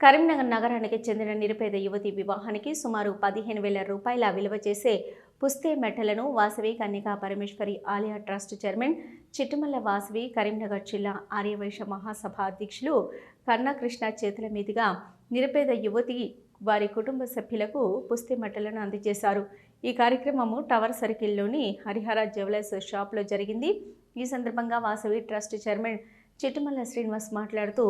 కరీంనగర్ నగరానికి చెందిన నిరుపేద యువతి వివాహానికి సుమారు పదిహేను వేల రూపాయల విలువ చేసే పుస్తే మెట్టలను వాసవి కన్యకా పరమేశ్వరి ఆలయ ట్రస్ట్ చైర్మన్ చిట్టుమల్ల వాసవి కరీంనగర్ జిల్లా ఆర్యవైశ్య మహాసభ అధ్యక్షులు కన్నాకృష్ణ చేతుల మీదుగా నిరుపేద యువతి వారి కుటుంబ సభ్యులకు పుస్తే మెట్టలను అందజేశారు. ఈ కార్యక్రమము టవర్ సర్కిల్లోని హరిహర జ్యువెలర్స్ షాప్లో జరిగింది. ఈ సందర్భంగా వాసవి ట్రస్ట్ చైర్మన్ చిట్టుమల్ల శ్రీనివాస్ మాట్లాడుతూ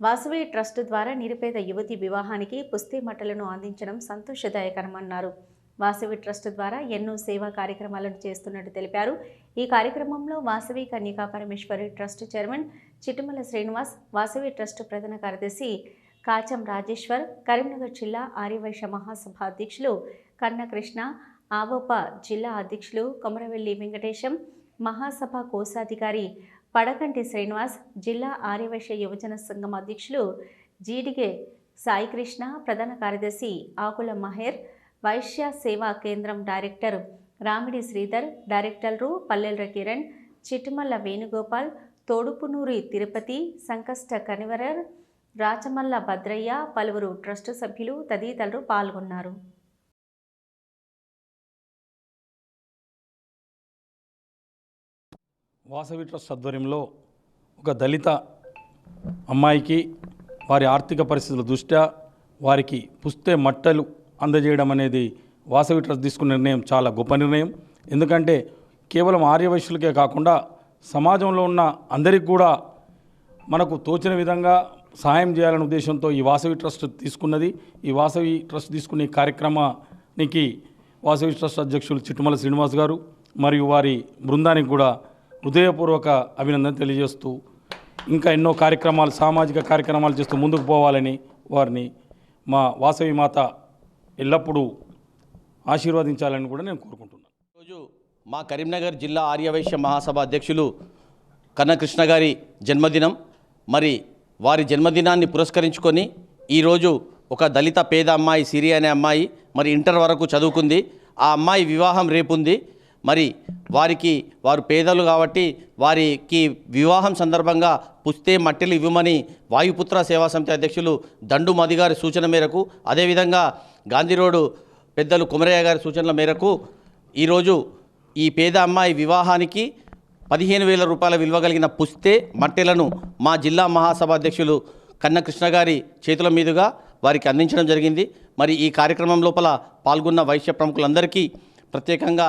వాసవి ట్రస్ట్ ద్వారా నిరుపేద యువతి వివాహానికి పుస్తీ మట్టలను అందించడం సంతోషదాయకరమన్నారు. వాసవి ట్రస్ట్ ద్వారా ఎన్నో సేవా కార్యక్రమాలను చేస్తున్నట్టు తెలిపారు. ఈ కార్యక్రమంలో Vasavi Kanyaka Parameshwari trust chairman Chittumalla Srinivas Vasavi trust ప్రధాన కార్యదర్శి కాచం రాజేశ్వర్ కరీంనగర్ జిల్లా ఆర్యవైశ్య మహాసభ అధ్యక్షులు కన్నకృష్ణ ఆవోప జిల్లా అధ్యక్షులు కొమరవెల్లి వెంకటేశం మహాసభ కోశాధికారి పడకంటి శ్రీనివాస్ జిల్లా ఆర్యవైశ్య యువజన సంఘం అధ్యక్షులు జీడిగే సాయికృష్ణ ప్రధాన కార్యదర్శి ఆకుల మహేర్ వైశ్య సేవా కేంద్రం డైరెక్టర్ రామిడి శ్రీధర్ డైరెక్టర్లు పల్లెల కిరణ్ చిట్టుమల్ల వేణుగోపాల్ తోడుపునూరి తిరుపతి సంకష్ట కనివరర్ రాచమల్ల భద్రయ్య పలువురు ట్రస్టు సభ్యులు తదితరులు పాల్గొన్నారు. వాసవి ట్రస్ట్ ఆధ్వర్యంలో ఒక దళిత అమ్మాయికి వారి ఆర్థిక పరిస్థితుల దృష్ట్యా వారికి పుస్తే మట్టలు అందజేయడం అనేది వాసవి ట్రస్ట్ తీసుకున్న నిర్ణయం చాలా గొప్ప నిర్ణయం. ఎందుకంటే కేవలం ఆర్యవైశ్యులకే కాకుండా సమాజంలో ఉన్న అందరికి కూడా మనకు తోచిన విధంగా సహాయం చేయాలనే ఉద్దేశంతో ఈ వాసవి ట్రస్ట్ తీసుకున్నది. ఈ వాసవి ట్రస్ట్ తీసుకునే కార్యక్రమానికి వాసవి ట్రస్ట్ అధ్యక్షులు చిట్టుమల శ్రీనివాస్ గారు మరియు వారి బృందానికి కూడా హృదయపూర్వక అభినందన తెలియజేస్తూ ఇంకా ఎన్నో కార్యక్రమాలు సామాజిక కార్యక్రమాలు చేస్తూ ముందుకు పోవాలని వారిని మా వాసవి మాత ఎల్లప్పుడూ ఆశీర్వదించాలని కూడా నేను కోరుకుంటున్నాను. ఈరోజు మా కరీంనగర్ జిల్లా ఆర్యవైశ్య మహాసభ అధ్యక్షులు కన్నకృష్ణ గారి జన్మదినం. మరి వారి జన్మదినాన్ని పురస్కరించుకొని ఈరోజు ఒక దళిత పేద అమ్మాయి సిరి అనే అమ్మాయి మరి ఇంటర్ వరకు చదువుకుంది. ఆ అమ్మాయి వివాహం రేపుంది. మరి వారికి వారు పేదలు కాబట్టి వారికి వివాహం సందర్భంగా పుస్తే మట్టెలు ఇవ్వమని వాయుపుత్ర సేవా సమితి అధ్యక్షులు దండు మది గారి సూచన మేరకు అదేవిధంగా గాంధీ రోడ్డు పెద్దలు కుమరయ్య గారి సూచనల మేరకు ఈరోజు ఈ పేద అమ్మాయి వివాహానికి పదిహేను వేల రూపాయల విలువ కలిగిన పుస్తే మట్టెలను మా జిల్లా మహాసభ అధ్యక్షులు కన్నకృష్ణ గారి చేతుల మీదుగా వారికి అందించడం జరిగింది. మరి ఈ కార్యక్రమం లోపల పాల్గొన్న వైశ్య ప్రముఖులందరికీ ప్రత్యేకంగా